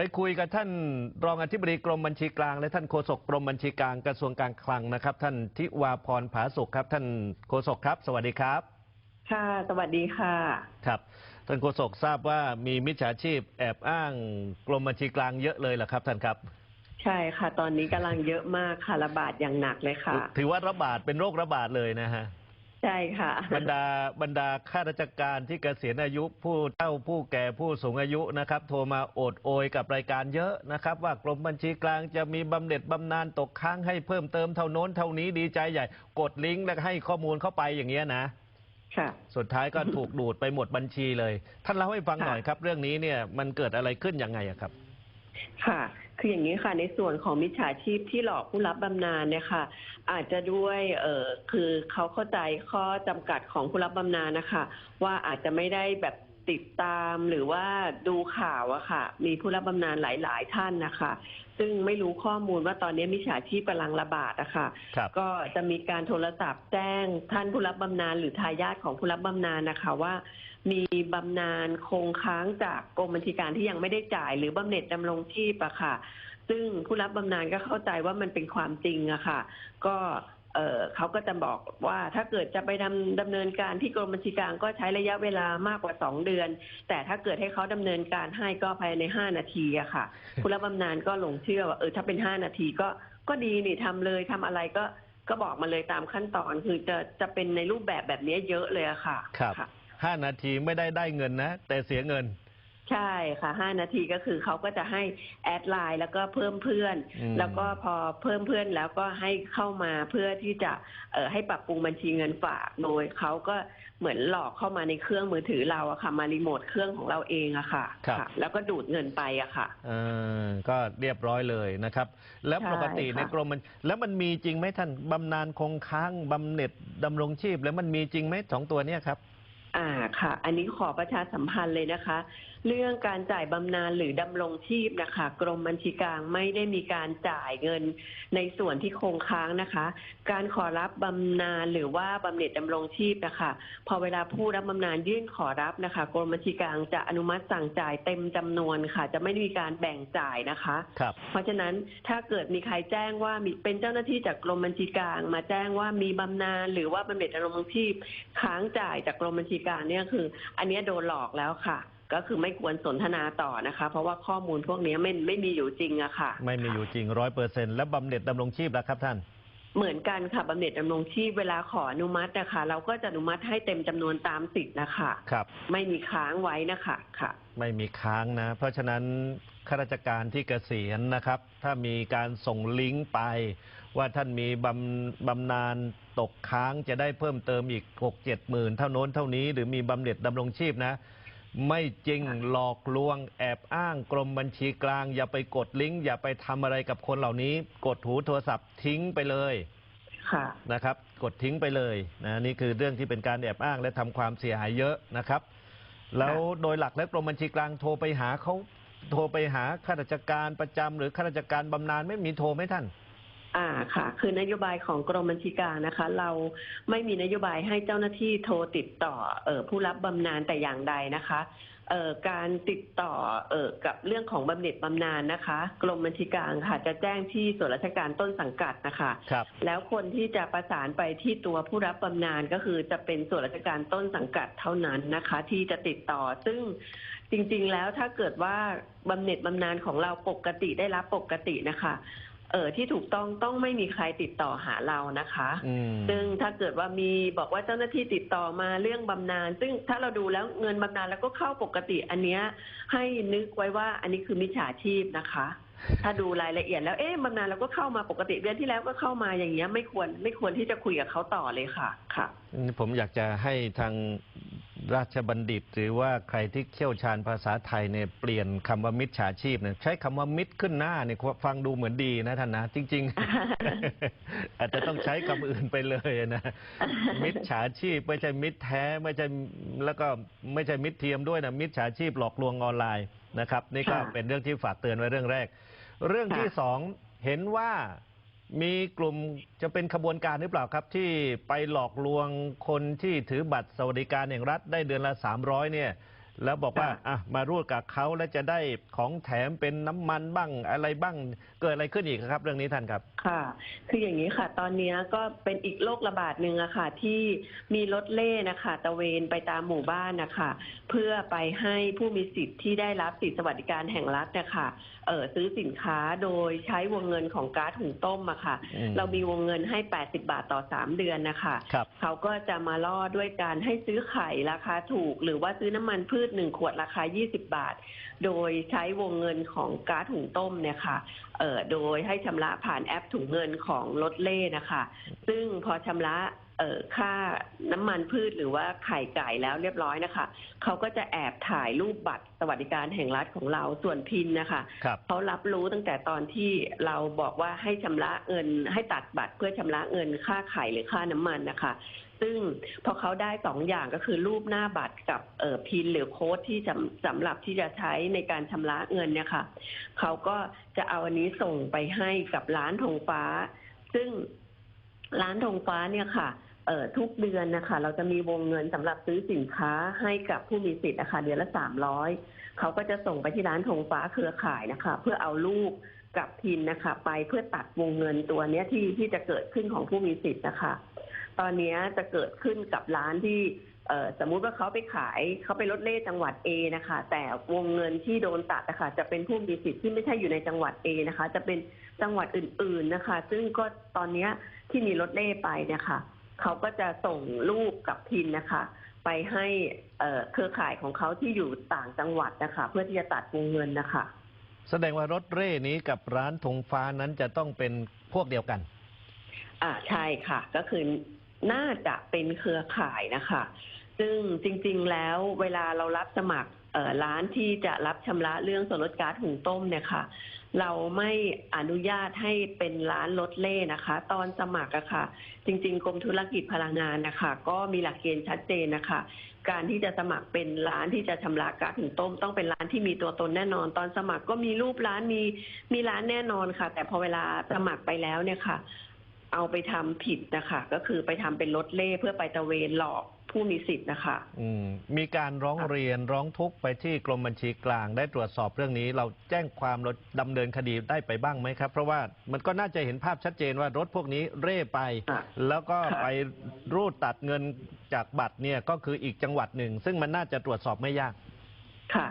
ไปคุยกับท่านรองอธิบดีกรมบัญชีกลาง และท่านโฆษกกรมบัญชีกลางกระทรวงการคลังนะครับ ท่านทิวาพรผาสุขครับ ท่านโฆษกครับ สวัสดีครับ ค่ะ สวัสดีค่ะ ครับท่านโฆษกทราบว่ามีมิจฉาชีพแอบอ้างกรมบัญชีกลางเยอะเลยเหรอครับ ท่านครับ ใช่ค่ะ ตอนนี้กำลังเยอะมากค่ะระบาดอย่างหนักเลยค่ะ ถือว่าระบาดเป็นโรคระบาดเลยนะฮะ ใช่ค่ะ บรรดาบรรดาข้าราชการที่เกษียณอายุผู้เฒ่าผู้แก่ผู้สูงอายุนะครับ โทรมาโอดโอยกับรายการเยอะนะครับ ว่ากรมบัญชีกลางจะมีบำเหน็จบำนาญตกค้างให้เพิ่มเติมเท่าโน้นเท่านี้ดีใจใหญ่ กดลิงก์แล้วให้ข้อมูลเข้าไปอย่างเงี้ยนะ ค่ะ สุดท้ายก็ถูกดูดไปหมดบัญชีเลย ท่านเล่าให้ฟังค่ะหน่อยครับ เรื่องนี้เนี่ยมันเกิดอะไรขึ้นยังไงอะครับ ค่ะ คืออย่างนี้ค่ะในส่วนของมิจฉาชีพที่หลอกผู้รับบำนาญเนี่ยค่ะ อาจจะด้วยเออคือเขาเข้าใจข้อจำกัดของผู้รับบำนาญนะคะ ว่าอาจจะไม่ได้แบบติดตามหรือว่าดูข่าวอะค่ะ มีผู้รับบำนาญหลาย ๆ ท่านนะคะ ซึ่งไม่รู้ข้อมูลว่าตอนนี้มิจฉาชีพกำลังระบาดอะค่ะ ครับ ก็จะมีการโทรศัพท์แจ้งท่านผู้รับบำนาญหรือทายาทของผู้รับบำนาญนะคะว่า มีบำนาญคงค้างจากกรมบัญชีการที่ยังไม่ได้จ่ายหรือบำเหน็จดำรงชีพอะค่ะ ซึ่งผู้รับบำนาญก็เข้าใจว่ามันเป็นความจริงอะค่ะ ก็เออเขาก็จะบอกว่าถ้าเกิดจะไปดำดำเนินการที่กรมบัญชีกลางก็ใช้ระยะเวลามากกว่าสองเดือน แต่ถ้าเกิดให้เขาดำเนินการให้ก็ภายในห้านาทีอะค่ะ ผู้รับบำนาญก็หลงเชื่อว่าเออถ้าเป็นห้านาทีก็ก็ดีนี่ทำเลยทำอะไรก็ก็บอกมาเลยตามขั้นตอนคือจะจะเป็นในรูปแบบแบบนี้เยอะเลยอะค่ะ ครับค่ะ ห้านาทีไม่ได้ได้เงินนะ แต่เสียเงิน ใช่ค่ะห้านาทีก็คือเขาก็จะให้แอดไลน์แล้วก็เพิ่มเพื่อน อืม แล้วก็พอเพิ่มเพื่อนแล้วก็ให้เข้ามาเพื่อที่จะเอ่อให้ปรับปรุงบัญชีเงินฝากโดยเขาก็เหมือนหลอกเข้ามาในเครื่องมือถือเราอะค่ะ มารีโมทเครื่องของเราเองอะค่ะครับค่ะแล้วก็ดูดเงินไปอะค่ะ เออก็เรียบร้อยเลยนะครับ แล้วใช่ปกติค่ะในกรมมันแล้วมันมีจริงไหมท่านบำนาญคงค้างบำเหน็จดำรงชีพ แล้วมันมีจริงไหมสองตัวเนี้ยครับ อ่าค่ะ อันนี้ขอประชาสัมพันธ์เลยนะคะเรื่องการจ่ายบำนาญหรือดำรงชีพนะคะ กรมบัญชีกลางไม่ได้มีการจ่ายเงินในส่วนที่คงค้างนะคะ การขอรับบำนาญหรือว่าบำเหน็จดำรงชีพนะคะพอเวลาผู้รับบำนาญยื่นขอรับนะคะ กรมบัญชีกลางจะอนุมัติสั่งจ่ายเต็มจำนวนค่ะ จะไม่ได้มีการแบ่งจ่ายนะคะครับเพราะฉะนั้นถ้าเกิดมีใครแจ้งว่ามีเป็นเจ้าหน้าที่จากกรมบัญชีกลาง มาแจ้งว่ามีบำนาญหรือว่าบำเหน็จดำรงชีพค้างจ่ายจากกรมบัญชีกลางเนี่ยคือ อันเนี้ยโดนหลอกแล้วค่ะ ก็คือไม่ควรสนทนาต่อนะคะ เพราะว่าข้อมูลพวกเนี้ยไม่ไม่มีอยู่จริงอะค่ะ ไม่มีอยู่จริงร้อยเปอร์เซ็นแล้วบำเหน็จดำรงชีพล่ะครับท่าน เหมือนกันค่ะบำเหน็จดำรงชีพเวลาขออนุมัตินะคะเราก็จะอนุมัติให้เต็มจำนวนตามสิทธิ์นะคะครับ ไม่มีค้างไว้นะคะค่ะ ไม่มีค้างนะ เพราะฉะนั้นข้าราชการที่เกษียณนะครับ ถ้ามีการส่งลิงก์ไป ว่าท่านมีบำบำนาญตกค้างจะได้เพิ่มเติมอีกหกเจ็ดหมื่นเท่าโน้นเท่านี้ หรือมีบำเหน็จดำรงชีพนะ ไม่จริงหลอกลวงแอบอ้างกรมบัญชีกลาง อย่าไปกดลิงก์อย่าไปทำอะไรกับคนเหล่านี้ กดหูโทรศัพท์ทิ้งไปเลยค่ะนะครับ กดทิ้งไปเลยนะนี่คือเรื่องที่เป็นการแอบอ้างและทำความเสียหายเยอะนะครับ แล้วโดยหลักและกรมบัญชีกลางโทรไปหาเขาโทรไปหาข้าราชการประจำหรือข้าราชการบำนาญไม่มีโทรไหมท่าน อ่าค่ะ คือนโยบายของกรมบัญชีกลางนะคะ เราไม่มีนโยบายให้เจ้าหน้าที่โทรติดต่อเออผู้รับบำนาญแต่อย่างใดนะคะเอ่อการติดต่อเอ่อกับเรื่องของบำเหน็จบำนาญนะคะ กรมบัญชีกลางค่ะ จะแจ้งที่ส่วนราชการต้นสังกัดนะคะ ครับ แล้วคนที่จะประสานไปที่ตัวผู้รับบำนาญก็คือจะเป็นส่วนราชการต้นสังกัดเท่านั้นนะคะ ที่จะติดต่อซึ่งจริงๆแล้วถ้าเกิดว่าบำเหน็จบำนาญของเราปกติได้รับปกตินะคะ เออที่ถูกต้องต้องไม่มีใครติดต่อหาเรานะคะ อืม ซึ่งถ้าเกิดว่ามีบอกว่าเจ้าหน้าที่ติดต่อมาเรื่องบำนาญซึ่งถ้าเราดูแล้วเงินบำนาญแล้วก็เข้าปกติ อันเนี้ยให้นึกไว้ว่าอันนี้คือมิจฉาชีพนะคะ ถ้าดูรายละเอียดแล้วเอ๊ะบำนาญเราก็เข้ามาปกติเดือนที่แล้วก็เข้ามาอย่างเงี้ยไม่ควรไม่ควรที่จะคุยกับเขาต่อเลยค่ะค่ะ ผมอยากจะให้ทาง ราชบัณฑิต หรือว่าใครที่เชี่ยวชาญภาษาไทยเนี่ยเปลี่ยนคำว่ามิจฉาชีพเนี่ยใช้คำว่ามิตรขึ้นหน้าเนี่ยฟังดูเหมือนดีนะท่านนะ จริง ๆ อาจจะต้องใช้คำอื่นไปเลยนะมิจฉาชีพไม่ใช่มิตรแท้ไม่ใช่แล้วก็ไม่ใช่มิตรเทียมด้วยนะมิจฉาชีพหลอกลวงออนไลน์นะครับ นี่ก็เป็นเรื่องที่ฝากเตือนไว้เรื่องแรก เรื่องที่สองเห็นว่า มีกลุ่มจะเป็นขบวนการหรือเปล่าครับ ที่ไปหลอกลวงคนที่ถือบัตรสวัสดิการแห่งรัฐได้เดือนละ 300 เนี่ย แล้วบอกว่าค่ะอะมารูดกับเขาแล้วจะได้ของแถมเป็นน้ำมันบ้างอะไรบ้างเกิดอะไรขึ้นอีกครับ เรื่องนี้ท่านครับ ค่ะ คืออย่างนี้ค่ะ ตอนนี้ก็เป็นอีกโรคระบาดหนึ่งอะค่ะ ที่มีรถเล่นะคะตระเวนไปตามหมู่บ้านนะคะเพื่อไปให้ผู้มีสิทธิ์ที่ได้รับสิทธิสวัสดิการแห่งรัฐนะคะเออซื้อสินค้าโดยใช้วงเงินของก๊าซหุงต้มอะค่ะ อืมเรามีวงเงินให้ 80 บาทต่อ 3 เดือนนะคะครับ เขาก็จะมาล่อด้วยการให้ซื้อไข่ราคาถูก หรือว่าซื้อน้ำมันพืชหนึ่งขวดราคา 20 บาท โดยใช้วงเงินของก๊าซถุงต้มเนี่ยค่ะเออโดยให้ชำระผ่านแอปถุงเงินของรถเล่นะคะ ซึ่งพอชำระเอ่อค่าน้ำมันพืชหรือว่าไข่ไก่แล้วเรียบร้อยนะคะ เขาก็จะแอบถ่ายรูปบัตรสวัสดิการแห่งรัฐของเราส่วนพินนะคะคเขารับรู้ตั้งแต่ตอนที่เราบอกว่าให้ชำระเงินให้ตัดบัตรเพื่อชำระเงินค่าไข่หรือค่าน้ำมันนะคะ ซึ่งพอเขาได้สองอย่างก็คือรูปหน้าบัตรกับเอ่อพินหรือโค้ดที่สำสำหรับที่จะใช้ในการชำระเงินเนี่ยค่ะเขาก็จะเอาอันนี้ส่งไปให้กับร้านธงฟ้า ซึ่งร้านธงฟ้าเนี่ยค่ะเอ่อทุกเดือนนะคะ เราจะมีวงเงินสำหรับซื้อสินค้าให้กับผู้มีสิทธิ์นะคะเดือนละสามร้อยเขาก็จะส่งไปที่ร้านธงฟ้าเครือข่ายนะคะ เพื่อเอาลูกกับพินนะคะ ไปเพื่อตัดวงเงินตัวเนี้ยที่ที่จะเกิดขึ้นของผู้มีสิทธิ์นะคะ ตอนเนี้ยจะเกิดขึ้นกับร้านที่เอ่อสมมุติว่าเขาไปขายเขาไปลดเล่จังหวัด A นะคะ แต่วงเงินที่โดนตัดนะคะจะเป็นผู้มีสิทธิ์ที่ไม่ใช่อยู่ในจังหวัด A นะคะ จะเป็นจังหวัดอื่น ๆนะคะ ซึ่งก็ตอนเนี้ยที่มีลดเล่ไปเนี่ยค่ะเขาก็จะส่งรูปกับพินนะคะ ไปให้เอ่อเครือข่ายของเขาที่อยู่ต่างจังหวัดนะคะ เพื่อที่จะตัดวงเงินนะคะ แสดงว่ารถเร่นี้กับร้านธงฟ้านั้นจะต้องเป็นพวกเดียวกัน อ่าใช่ค่ะ ก็คือ น่าจะเป็นเครือข่ายนะคะ ซึ่งจริง ๆ แล้วเวลาเรารับสมัครร้านที่จะรับชำระเรื่องส่วนลดก๊าซหุงต้มเนี่ยค่ะ เราไม่อนุญาตให้เป็นร้านรถเล่นะคะ ตอนสมัครอะค่ะ จริง ๆ กรมธุรกิจพลังงานนะคะ ก็มีหลักเกณฑ์ชัดเจนนะคะ การที่จะสมัครเป็นร้านที่จะชำระก๊าซหุงต้ม ต้องเป็นร้านที่มีตัวตนแน่นอน ตอนสมัครก็มีรูปร้านมีมีร้านแน่นอนค่ะ แต่พอเวลาสมัครไปแล้วเนี่ยค่ะ เอาไปทำผิดนะคะ ก็คือไปทำเป็นรถเล่เพื่อไปตระเวนหลอกผู้มีสิทธิ์นะคะ อืมมีการร้องเรียนร้องทุกข์ไปที่กรมบัญชีกลางได้ตรวจสอบเรื่องนี้ เราแจ้งความเราดำเนินคดีได้ไปบ้างไหมครับ เพราะว่ามันก็น่าจะเห็นภาพชัดเจนว่ารถพวกนี้เร่ไป ค่ะแล้วก็ค่ะ ไปรูดตัดเงินจากบัตรเนี่ยก็คืออีกจังหวัดหนึ่ง ซึ่งมันน่าจะตรวจสอบไม่ยาก ค่ะ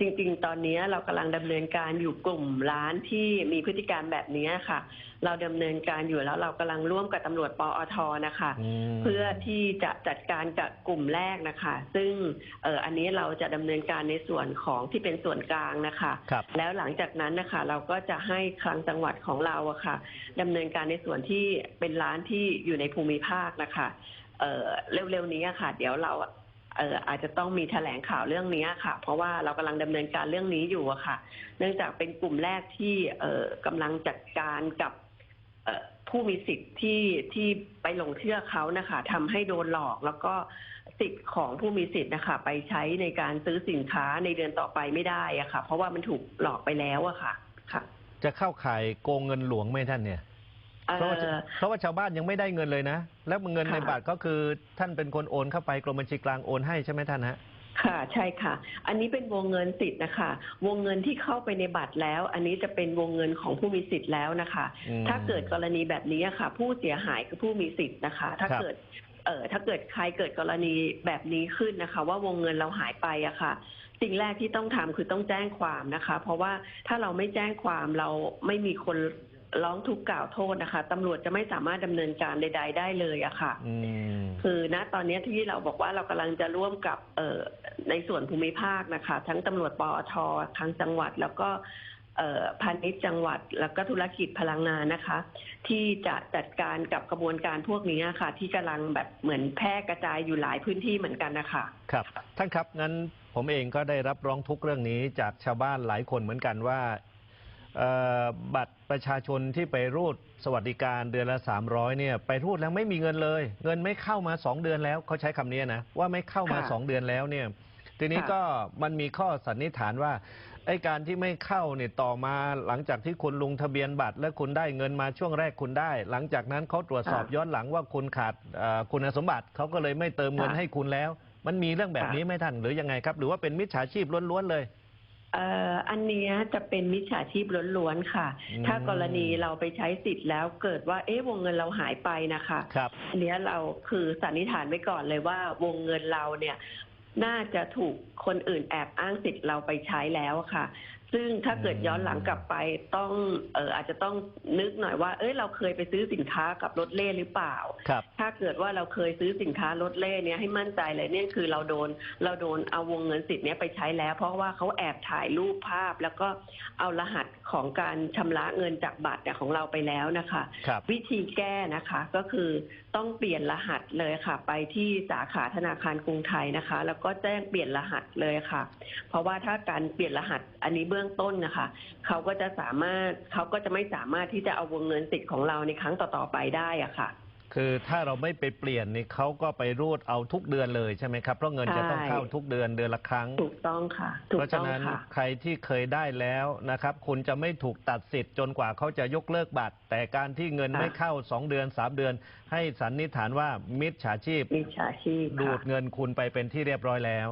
จริงๆ ตอนนี้เรากำลังดำเนินการอยู่กลุ่มร้านที่มีพฤติการแบบนี้ค่ะ เราดำเนินการอยู่แล้วเรากำลังร่วมกับตำรวจปอทนะคะ อืม เพื่อที่จะจัดการกับกลุ่มแรกนะคะ ซึ่งเอออันนี้เราจะดำเนินการในส่วนของที่เป็นส่วนกลางนะคะ ครับ แล้วหลังจากนั้นนะคะ เราก็จะให้คลังจังหวัดของเราอะค่ะดำเนินการในส่วนที่เป็นร้านที่อยู่ในภูมิภาคนะคะ เอ่อเร็วๆนี้อะค่ะ เดี๋ยวเรา เอ่ออาจจะต้องมีแถลงข่าวเรื่องนี้ค่ะ เพราะว่าเรากำลังดำเนินการเรื่องนี้อยู่อะค่ะ เนื่องจากเป็นกลุ่มแรกที่เอ่อกำลังจัดการกับเอ่อผู้มีสิทธิ์ที่ที่ไปหลงเชื่อเขานะคะทำให้โดนหลอกแล้วก็สิทธิ์ของผู้มีสิทธิ์นะคะ ไปใช้ในการซื้อสินค้าในเดือนต่อไปไม่ได้อะค่ะ เพราะว่ามันถูกหลอกไปแล้วอะค่ะค่ะ จะเข้าข่ายโกงเงินหลวงไหมท่านเนี่ย เอ่เพราะว่าอเพราะว่าชาวบ้านยังไม่ได้เงินเลยนะ แล้วเงินค่ะในบัตรก็คือท่านเป็นคนโอนเข้าไปกรมบัญชีกลางโอนให้ใช่ไหมท่านฮะค่ะใช่ค่ะ อันนี้เป็นวงเงินสิทธิ์นะคะ วงเงินที่เข้าไปในบัตรแล้ว อันนี้จะเป็นวงเงินของผู้มีสิทธิ์แล้วนะคะอืมถ้าเกิดกรณีแบบนี้ค่ะ ผู้เสียหายคือผู้มีสิทธิ์นะคะ ถ้าครับเกิดเอ่อถ้าเกิดใครเกิดกรณีแบบนี้ขึ้นนะคะ ว่าวงเงินเราหายไปอะค่ะสิ่งแรกที่ต้องทำคือต้องแจ้งความนะคะ เพราะว่าถ้าเราไม่แจ้งความเราไม่มีคน ร้องทุกข์กล่าวโทษนะคะตำรวจจะไม่สามารถดำเนินการใด ๆ ได้เลยอะค่ะ อืม คือณตอนนี้ที่เราบอกว่าเรากำลังจะร่วมกับเอ่อในส่วนภูมิภาคนะคะ ทั้งตำรวจปอททางจังหวัด แล้วก็เอ่อพาณิชย์จังหวัด แล้วก็ธุรกิจพลังงานนะคะ ที่จะจัดการกับกระบวนการพวกนี้ค่ะ ที่กำลังแบบเหมือนแพร่กระจายอยู่หลายพื้นที่เหมือนกันนะคะ ครับท่านครับงั้นผมเองก็ได้รับร้องทุกข์เรื่องนี้จากชาวบ้านหลายคนเหมือนกันว่าเอ่อ บัตรประชาชนที่ไปรูดสวัสดิการเดือนละ 300เนี่ยไปรูดแล้วไม่มีเงินเลย เงินไม่เข้ามา 2 เดือนแล้วเขาใช้คำนี้นะว่าไม่เข้ามา ค่ะ2 เดือนแล้วเนี่ยทีนี้ค่ะ ก็มันมีข้อสันนิษฐานว่าไอ้การที่ไม่เข้าเนี่ยต่อมาหลังจากที่คุณลงทะเบียนบัตร และคุณได้เงินมาช่วงแรกคุณได้ หลังจากนั้นเขาตรวจสอบย้อนหลังว่าคุณขาดเอ่อคุณสมบัติเขาก็เลยไม่เติมเงินให้คุณแล้ว มันมีเรื่องแบบค่ะนี้ไหมท่านหรือยังไงครับ หรือว่าเป็นมิจฉาชีพล้วนๆเลย เอ่ออันเนี้ยจะเป็นมิจฉาชีพล้วนๆค่ะ อืมถ้ากรณีเราไปใช้สิทธิ์แล้วเกิดว่าเอ๊ะวงเงินเราหายไปนะคะครับ อันเนี้ยเราคือสันนิษฐานไว้ก่อนเลยว่าวงเงินเราเนี่ย น่าจะถูกคนอื่นแอบอ้างสิทธิ์เราไปใช้แล้วค่ะ ซึ่งถ้าเกิดย้อนหลังกลับไปต้องเอออาจจะต้องนึกหน่อยว่า เอ้ยเราเคยไปซื้อสินค้ากับรถเล่หรือเปล่า ครับ ถ้าเกิดว่าเราเคยซื้อสินค้ารถเล่เนี่ยให้มั่นใจเลยเนี่ยคือเราโดนเราโดนเอาวงเงินสิทธิ์เนี้ยไปใช้แล้ว เพราะว่าเขาแอบถ่ายรูปภาพแล้วก็เอารหัสของการชำระเงินจากบัตรเนี่ยของเราไปแล้วนะคะ ครับวิธีแก้นะคะก็คือต้องเปลี่ยนรหัสเลยค่ะ ไปที่สาขาธนาคารกรุงไทยนะคะ แล้วก็แจ้งเปลี่ยนรหัสเลยค่ะ เพราะว่าถ้าการเปลี่ยนรหัสอันนี้เบื้องต้นนะคะเขาก็จะสามารถเขาก็จะไม่สามารถที่จะเอาวงเงินสิทธิ์ของเราในครั้งต่อๆไปได้อะค่ะ คือถ้าเราไม่ไปเปลี่ยนนี่เขาก็ไปรูดเอาทุกเดือนเลยใช่ไหมครับ เพราะเงินจะต้องใช่เข้าทุกเดือนเดือนละครั้ง ถูกต้องค่ะถูเพกราะฉะต้องนั้นค่ะ ใครที่เคยได้แล้วนะครับ คุณจะไม่ถูกตัดสิทธิ์จนกว่าเขาจะยกเลิกบัตร แต่การที่เงินค่ะ ไม่เข้า 2 เดือน 3 เดือน ให้สันนิษฐานว่ามิจฉาชีพ มิจฉาชีพดูค่ะดเงินคุณไปเป็นที่เรียบร้อยแล้ว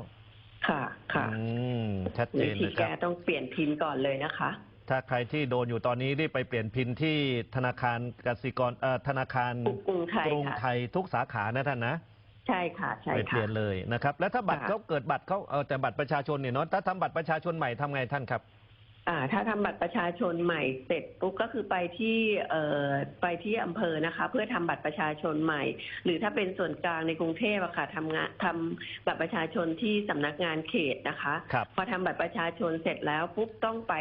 ค่ะค่ะอืมชัดเจวินธีนะคแก้รับ ต้องเปลี่ยนพินก่อนเลยนะคะ ถ้าใครที่โดนอยู่ตอนนี้รีบไปเปลี่ยนพินที่ธนาคารกสิกรเอ่อธนาคารกรุงไทยกรุงค่ะไทยทุกสาขานะท่านนะใช่ค่ะใช่ไปเปค่ะลี่ยนเลยนะครับ แล้วถ้าบัตรค่ะ เขาเกิดบัตรเขาเออแต่บัตรประชาชนเนี่ยเนาะถ้าทำบัตรประชาชนใหม่ทำไงท่านครับ อ่าถ้าทำบัตรประชาชนใหม่เสร็จปุ๊บก็คือไปที่เอ่อไปที่อำเภอนะคะ เพื่อทำบัตรประชาชนใหม่ หรือถ้าเป็นส่วนกลางในกรุงเทพอะค่ะทำงานทำบัตรประชาชนที่สำนักงานเขตนะคะ ครับ พอทำบัตรประชาชนเสร็จแล้วปุ๊บต้องไป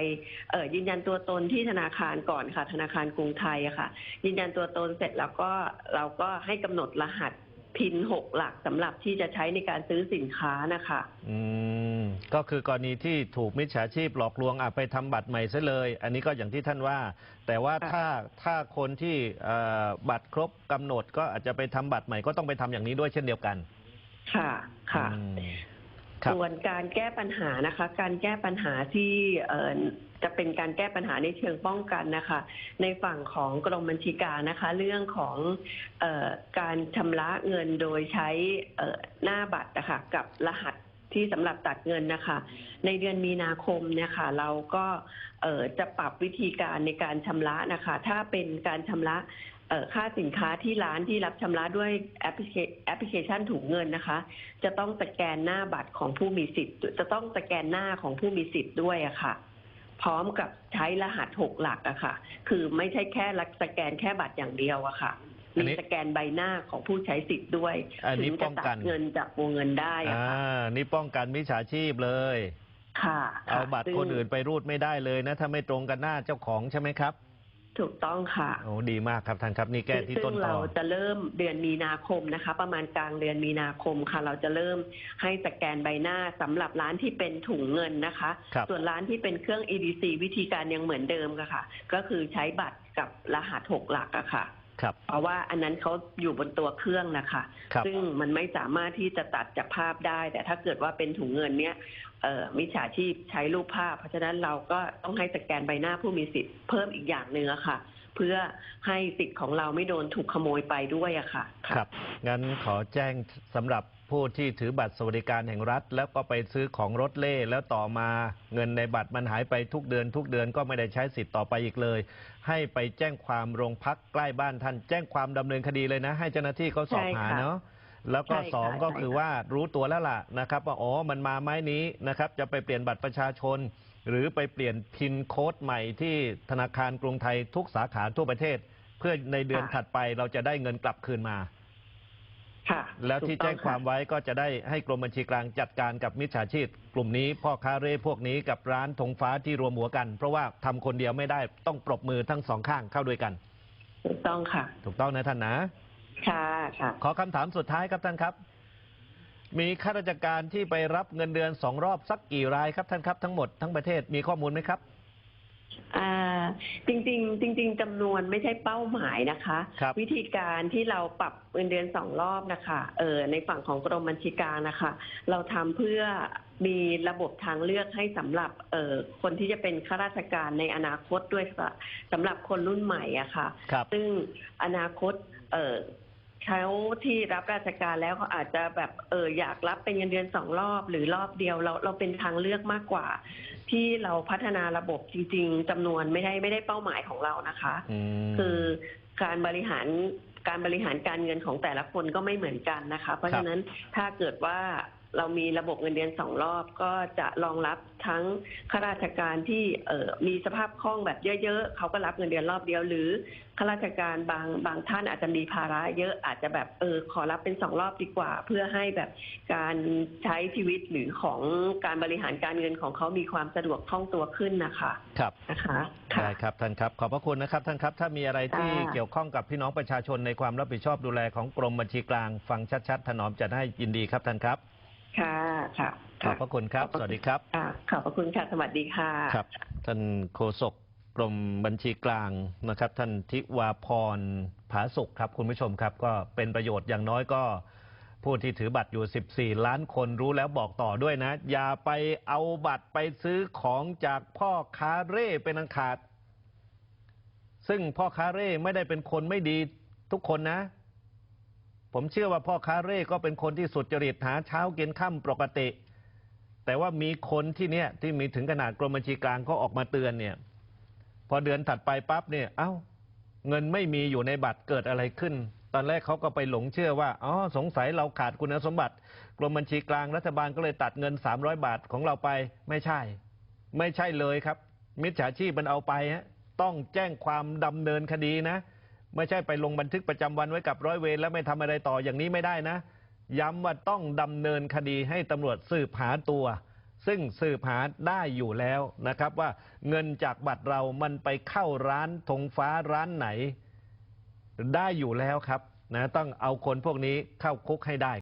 เอ่อยืนยันตัวตนที่ธนาคารก่อนค่ะ ธนาคารกรุงไทยอะค่ะ ยืนยันตัวตนเสร็จแล้วก็เราก็ให้กำหนดรหัส พินหกหลักสำหรับที่จะใช้ในการซื้อสินค้านะคะ อืมก็คือกรณีที่ถูกมิจฉาชีพหลอกลวงอะไปทำบัตรใหม่ซะเลย อันนี้ก็อย่างที่ท่านว่า แต่ว่าค่ะ ถ้าถ้าคนที่เอ่อบัตรครบกำหนดก็อาจจะไปทำบัตรใหม่ก็ต้องไปทำอย่างนี้ด้วยเช่นเดียวกันค่ะค่ะ อืมครับ ส่วนการแก้ปัญหานะคะ การแก้ปัญหาที่เออจะเป็นการแก้ปัญหาในเชิงป้องกันนะคะ ในฝั่งของกรมบัญชีการนะคะ เรื่องของออการชำระเงินโดยใช้หน้าบัตรนะคะกับรหัสที่สำหรับตัดเงินนะคะ ในเดือนมีนาคมเนี่ยค่ะเราก็จะปรับวิธีการในการชำระนะคะ ถ้าเป็นการชำระ เอ่อค่าสินค้าที่ร้านที่รับชำระด้วยแอปพลิเคแอปพลิเคชันถุงเงินนะคะ จะต้องสแกนหน้าบัตรของผู้มีสิทธิ์ จะต้องสแกนหน้าของผู้มีสิทธิ์ด้วยอะค่ะ พร้อมกับใช้รหัสหกหลักอะค่ะ คือไม่ใช่แค่ลักสแกนแค่บัตรอย่างเดียวอะค่ะ อันมีนี้สแกนใบหน้าของผู้ใช้สิทธิ์ด้วยอันนี้ถึงป้จะองตักัดนเงินจากวงเงินได้อะอ่า ค่ะนี่ป้องกันมิจฉาชีพเลย ค่ะเอาบัตรซึ่ง คนอื่นไปรูดไม่ได้เลยนะ ถ้าไม่ตรงกันหน้าเจ้าของใช่ไหมครับ ถูกต้องค่ะโอ้ดีมากครับท่านครับ นี่แก้ที่ต้นซึ่งตเราอจะเริ่มเดือนมีนาคมนะคะ ประมาณกลางเดือนมีนาคมค่ะ เราจะเริ่มให้สแกนใบหน้าสำหรับร้านที่เป็นถุงเงินนะคะ ครับ ส่วนร้านที่เป็นเครื่อง EDC วิธีการยังเหมือนเดิมค่ะค่ะก็คือใช้บัตรกับรหัสหกหลักอะค่ะ ครับ เพราะว่าอันนั้นเขาอยู่บนตัวเครื่องนะคะ ครับ ซึ่งมันไม่สามารถที่จะตัดจากภาพได้ แต่ถ้าเกิดว่าเป็นถุงเงินเนี้ยเอ่อ มิจฉาชีพใช้รูปภาพ เพราะฉะนั้นเราก็ต้องให้สแกนใบหน้าผู้มีสิทธิ์เพิ่มอีกอย่างหนึ่งอะค่ะ เพื่อให้สิทธิ์ของเราไม่โดนถูกขโมยไปด้วยอะค่ะ ครับ งั้นขอแจ้งสำหรับผู้ที่ถือบัตรสวัสดิการแห่งรัฐ แล้วก็ไปซื้อของรถเล่แล้วต่อมาเงินในบัตรมันหายไปทุกเดือน ทุกเดือนก็ไม่ได้ใช้สิทธิ์ต่อไปอีกเลย ให้ไปแจ้งความโรงพักใกล้บ้านท่านแจ้งความดำเนินคดีเลยนะ ให้เจ้าหน้าที่เขาสอบใช่หาค่ะเนาะ แล้วก็ใช่ค่ะสองก็ใช่คือค่ะว่ารู้ตัวแล้วล่ะนะครับว่าอ๋อมันมาไม้นี้นะครับจะไปเปลี่ยนบัตรประชาชน หรือไปเปลี่ยนพินโค้ดใหม่ที่ธนาคารกรุงไทยทุกสาขาทั่วประเทศ เพื่อในเดือนถัดไปเราจะได้เงินกลับคืนมา ค่ะแล้วที่ถูกต้แจ้องความค่ะไว้ก็จะได้ให้กรมบัญชีกลางจัดการกับมิจฉาชีพ กลุ่มนี้พ่อค้าเร่พวกนี้กับร้านธงฟ้าที่รวมหัวกัน เพราะว่าทำคนเดียวไม่ได้ต้องปรบมือทั้งสองข้างเข้าด้วยกัน ถูกต้องค่ะ ถูกต้องนะท่านนะ ค่ะค่ะ ขอคำถามสุดท้ายครับท่านครับ มีข้าราชการที่ไปรับเงินเดือนสองรอบสักกี่รายครับท่านครับ ทั้งหมดทั้งประเทศมีข้อมูลไหมครับ อ่าจริงๆ จริง ๆจำนวนไม่ใช่เป้าหมายนะคะ ครับวิธีการที่เราปรับเงินเดือนสองรอบนะคะเออในฝั่งของกรมบัญชีกลารนะคะ เราทำเพื่อมีระบบทางเลือกให้สำหรับเออคนที่จะเป็นข้าราชการในอนาคตด้วยค่ะสำหรับคนรุ่นใหม่อะค่ะ ครับ ซึ่งอนาคตเออ เขาที่รับราชการแล้วเขาอาจจะแบบเอออยากรับเป็นเงินเดือนสองรอบ หรือรอบเดียวเราเราเป็นทางเลือกมากกว่า ที่เราพัฒนาระบบจริง ๆจำนวนไม่ได้ไม่ได้เป้าหมายของเรานะคะอืมคือการบริหารการบริหารการเงินของแต่ละคนก็ไม่เหมือนกันนะคะ เพราะฉะนั้นถ้าเกิดว่า เรามีระบบเงินเดือนสองรอบก็จะรองรับทั้งข้าราชการที่เอ่อมีสภาพคล่องแบบเยอะๆเขาก็รับเงินเดือนรอบเดียว หรือข้าราชการบางบางท่านอาจจะมีภาระเยอะอาจจะแบบเออขอรับเป็นสองรอบดีกว่า เพื่อให้แบบการใช้ชีวิตหรือของการบริหารการเงินของเขามีความสะดวกคล่องตัวขึ้นนะคะครับนะคะค่ะได้ครับท่านครับ ขอบพระคุณนะครับท่านครับ ถ้ามีอะไรที่ค่ะเกี่ยวข้องกับพี่น้องประชาชนในความรับผิดชอบดูแลของกรมบัญชีกลาง ฟังชัด ๆ ถนอมจะให้ยินดีครับท่านครับ ค่ะค่ะขอบพระคุณครับ สวัสดีครับค่ะขอบพระคุณค่ะ สวัสดีค่ะ ครับ ท่านโฆษกกรมบัญชีกลางนะครับ ท่านทิวาพรผาสุกครับ คุณผู้ชมครับ ก็เป็นประโยชน์อย่างน้อยก็ ผู้ที่ถือบัตรอยู่ 14 ล้านคนรู้แล้วบอกต่อด้วยนะ อย่าไปเอาบัตรไปซื้อของจากพ่อค้าเร่เป็นอันขาด ซึ่งพ่อค้าเร่ไม่ได้เป็นคนไม่ดีทุกคนนะ ผมเชื่อว่าพ่อค้าเร่ก็เป็นคนที่สุจริตหาเช้ากินค่ำปกติ แต่ว่ามีคนที่เนี้ยที่มีถึงขนาดกรมบัญชีกลางก็ออกมาเตือนเนี่ย พอเดือนถัดไปปั๊บเนี่ยเอ้า เงินไม่มีอยู่ในบัตรเกิดอะไรขึ้น ตอนแรกเขาก็ไปหลงเชื่อว่าอ๋อสงสัยเราขาดคุณสมบัติ กรมบัญชีกลางรัฐบาลก็เลยตัดเงิน 300 บาทของเราไปไม่ใช่ ไม่ใช่เลยครับ มิจฉาชีพมันเอาไปฮะต้องแจ้งความดำเนินคดีนะ ไม่ใช่ไปลงบันทึกประจำวันไว้กับร้อยเวรแล้วไม่ทำอะไรต่ออย่างนี้ไม่ได้นะ ย้ำว่าต้องดำเนินคดีให้ตำรวจสืบหาตัว ซึ่งสืบหาได้อยู่แล้วนะครับว่าเงินจากบัตรเรามันไปเข้าร้านธงฟ้าร้านไหน ได้อยู่แล้วครับนะต้องเอาคนพวกนี้เข้าคุกให้ได้